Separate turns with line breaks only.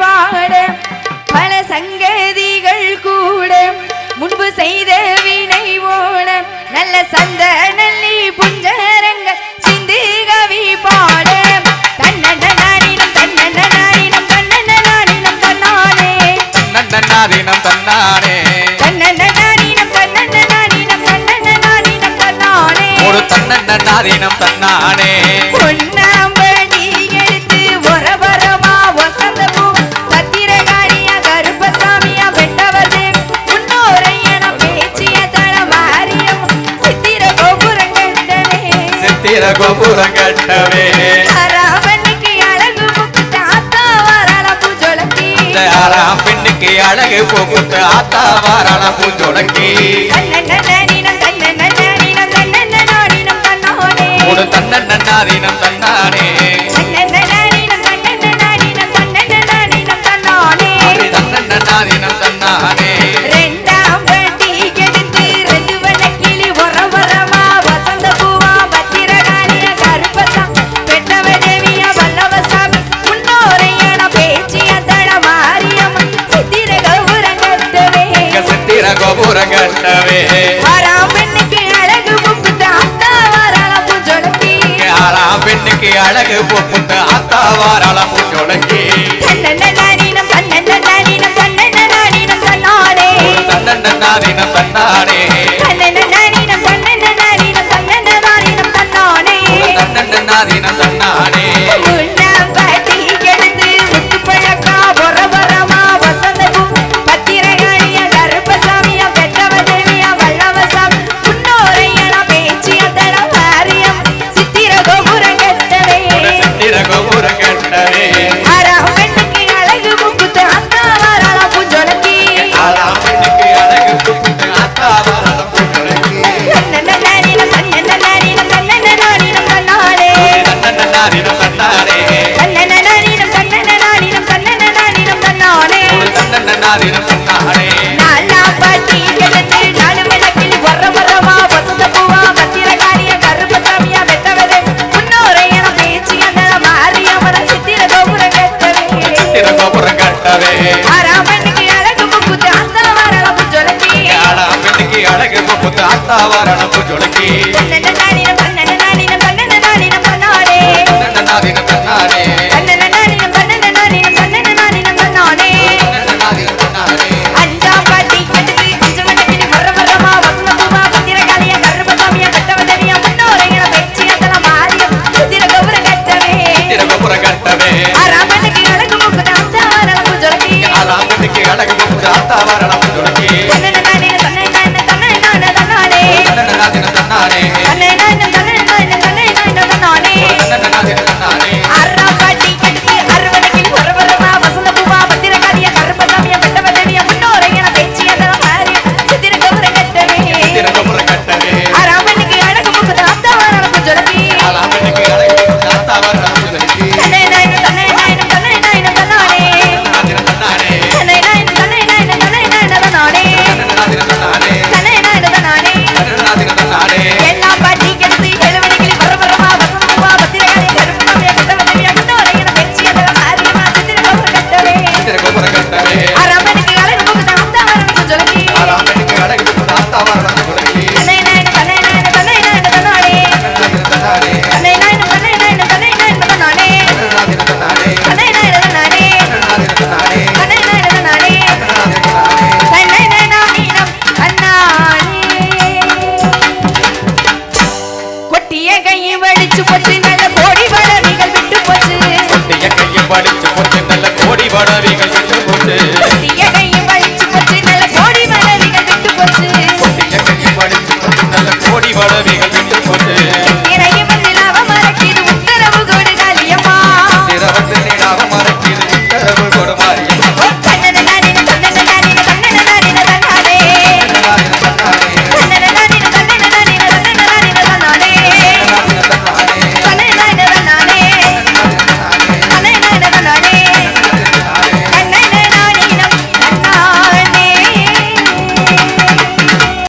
பாட. பல சங்கதிகள் கூட முன்பு செய்த வினை ஓட நல்ல சந்த நல்லி புஞ்சரங்க சிந்து கவி பாட தன்னன்னாரினம் தன்னன்னாரினம் தன்னன்னாரினம் தன்னானே தன்னன்னாரினம் தன்னானே
தன்னன்னாரினம்
தன்னன்னாரினம் தன்னன்னாரினம் தன்னானே
ஒரு தன்னன்னாரினம் தன்னானே
வீர கோபுரம்
கட்டவே. ஆறாம் பெண்ணுக்கு அழகு போகுத்து ஆத்தா வாராள பூஞ்சோளக்கி கோபுரம் கண்டவே ஆறாம் பெண்ணுக்கு அழகு பொப்புட்டு அத்தா வாராள பூச்சொடக்கி
ஆறாம் பெண்ணுக்கு அழகு பொப்புட்டு அத்தா வாராள பூச்சொடக்கி தன்னன்ன நானீனம் தன்னன்ன
நானீனம் நாளாவிலும் நாளே
நாளா பாட்டி எழுத்து நாலு விளக்கில் வர வரமா வசந்த பூவா பத்திர காரிய கருப்பு சாமியா வெட்டவரே முன்னோரை அழகு முப்பு
தாத்தா ஜொலக்கி. அன்னைக்கு அடங்கி ஆத்தா வரலாம் வழிபடவே